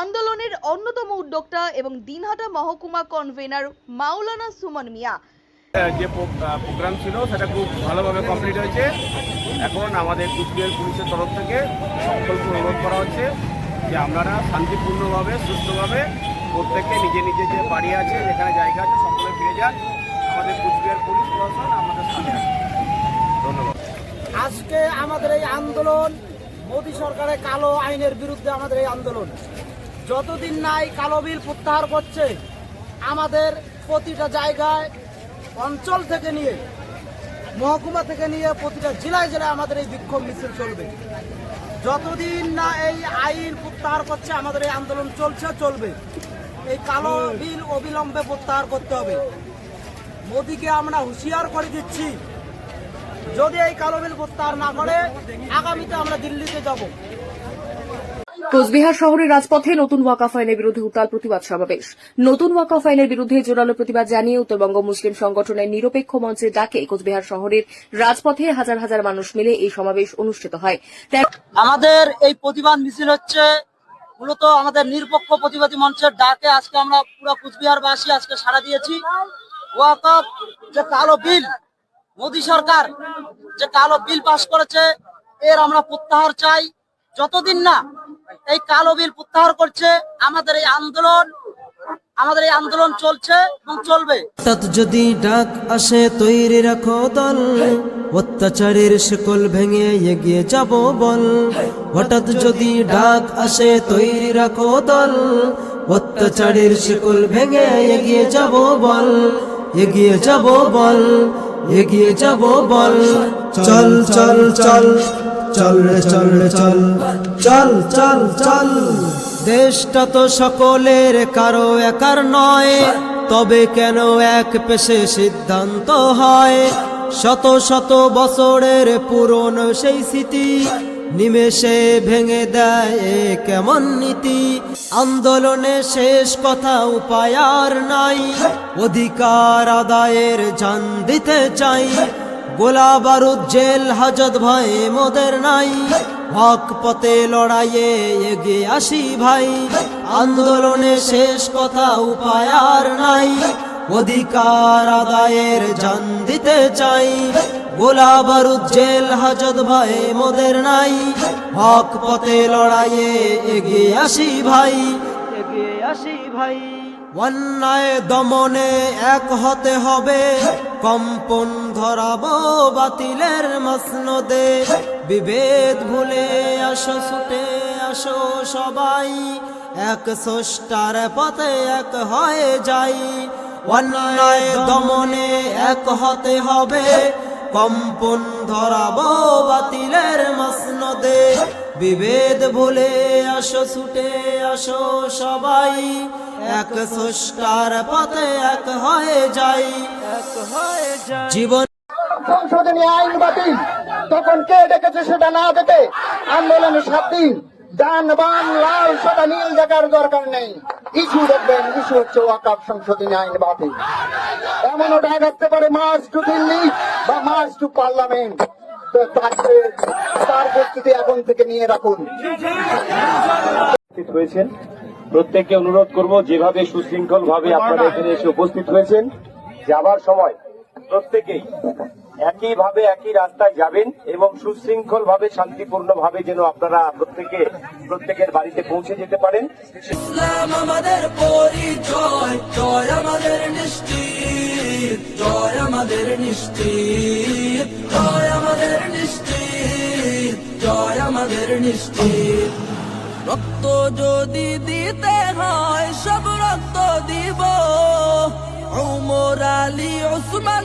আন্দোলনের অন্যতম উদ্যোক্তা এবং দিনহাটা মহকুমা কনভেনার মাওলানা সুমন মিয়া। যে প্রোগ্রাম ছিল সেটা খুব ভালোভাবে কমপ্লিট হয়েছে। এখন আমাদের কুচবিহার পুলিশের তরফ থেকে সকলকে অনুরোধ করা হচ্ছে যে আপনারা শান্তিপূর্ণভাবে সুস্থভাবে প্রত্যেককে নিজে নিজে যে বাড়ি আছে যেখানে জায়গা আছে সকলে ফিরে যান। আমাদের কুচবিহার পুলিশ প্রশাসন আমাদের আছে ধন্যবাদ। আজকে আমাদের এই আন্দোলন মোদী সরকারের কালো আইনের বিরুদ্ধে আমাদের এই আন্দোলন। যতদিন না এই কালো বিল প্রত্যাহার করছে, আমাদের প্রতিটা জায়গায়, অঞ্চল থেকে নিয়ে, মহকুমা থেকে নিয়ে প্রতিটা জেলায় জেলায় আমাদের এই বিক্ষোভ মিছিল চলবে। যতদিন না এই আইন প্রত্যাহার করছে, আমাদের এই আন্দোলন চলছে, চলবে। এই কালো বিল অবিলম্বে প্রত্যাহার করতে হবে। মোদীকে আমরা হুঁশিয়ার করে দিচ্ছি, যদি এই কালো বিল প্রত্যাহার না করে, আগামীতে আমরা দিল্লিতে যাব। কোচবিহার শহরের রাজপথে নতুন ওয়াকাফ আইনের বিরুদ্ধে উত্তাল প্রতিবাদ সমাবেশ। নতুন ওয়াকাফ আইনের বিরুদ্ধে জোরালো প্রতিবাদ জানিয়ে উত্তরবঙ্গ মুসলিম সংগঠনের নিরপেক্ষ মঞ্চের ডাকে কোচবিহার শহরের রাজপথে হাজার হাজার মানুষ মিলে এই সমাবেশ অনুষ্ঠিত হয়। আমাদের এই প্রতিবাদ মিছিল হচ্ছে মূলত আমাদের নিরপেক্ষ প্রতিবাদী মঞ্চের ডাকে আজকে আমরা পুরো কুচবিহারবাসী আজকে সাড়া দিয়েছি। ওয়াকফ যে কালো বিল, মোদী সরকার যে কালো বিল পাশ করেছে, এর আমরা প্রত্যাহার চাই। যতদিন না এই কালো বিল প্রত্যাহার করছে। আমাদের এই আন্দোলন, আমাদের এই আন্দোলন চলছে এবং চলবে। যদি ডাক আসে, তৈরি রাখো দল। অত্যাচারের শিকল ভেঙে এগিয়ে যাব বল। হঠাৎ যদি ডাক আসে, তৈরি রাখো দল। অত্যাচারের শিকল ভেঙে এগিয়ে যাব বল। এগিয়ে যাব বল, এগিয়ে যাব বল। চল চল চল। চল রে চল রে, চল। চল চল চল। দেশটা তো সকলের, কারও একার নয়। তবে কেন এক পেশে সিদ্ধান্ত হয়? শত শত বছরের পুরনো সেই স্মৃতি নিমেষে ভেঙে দেয় কেমন নীতি? আন্দোলনে শেষ কথা উপায় আর নাই। অধিকার আদায়ের জান দিতে চাই। গোলা বারুদ জেল হাজত ভয়ে মোদের নাই। হক পথে লড়াইয়ে এগিয়ে আসি ভাই। আন্দোলনে শেষ কথা উপায় আর নাই। অধিকার আদায়ের জান দিতে চাই। গোলা বারুদ জেল হাজত ভয়ে মোদের নাই। হক পথে লড়াইয়ে এগিয়ে আসি ভাই। এগিয়ে আসি ভাই। অন্যায় দমনে এক হতে হবে। কম্পন ধরাবো বাতিলের মসনদে। বিভেদ ভুলে আসো ছুটে আসো সবাই। এক স্রষ্টার পথে এক হয়ে যাই। অন্যায় দমনে এক হতে হবে। কম্পন ধরাবো বাতিলের বিভেদ ভুলে আসো, ছুটে আসো সবাই। এক স্রষ্টার পথে এক হয়ে যাই। এক হয়ে যাই জীবন সংশোধনী আইন বাতিল। তখন কে ডেকেছে সেটা না দেখে আন্দোলনে সাত দিন ডান বাম লাল সাদা নীল দেখার দরকার নেই। ইস্যু দেখবেন ইস্যু হচ্ছে ওয়াকাপ সংশোধনী আইন বাতিল। এমনও ডাক আসতে পারে মার্চ টু দিল্লি বা মার্চ টু পার্লামেন্ট। তার প্রস্তুতি এখন থেকে নিয়ে রাখুন। উপস্থিত হয়েছেন। প্রত্যেককে অনুরোধ করব যেভাবে সুশৃঙ্খল ভাবে আপনারা এখানে এসে উপস্থিত হয়েছেন যাবার সময় প্রত্যেকেই একই ভাবে একই রাস্তায় যাবেন এবং সুশৃঙ্খল ভাবে শান্তিপূর্ণ ভাবে যেন আপনারা প্রত্যেকে প্রত্যেকের বাড়িতে পৌঁছে যেতে পারেন। আমাদের জয় আমাদের নিশ্চিত জয় আমাদের নিশ্চিত। আমাদের নিশ্চিত। রক্ত যদি দিতে হয় সব রক্ত দিব। উমর আলী ওসমান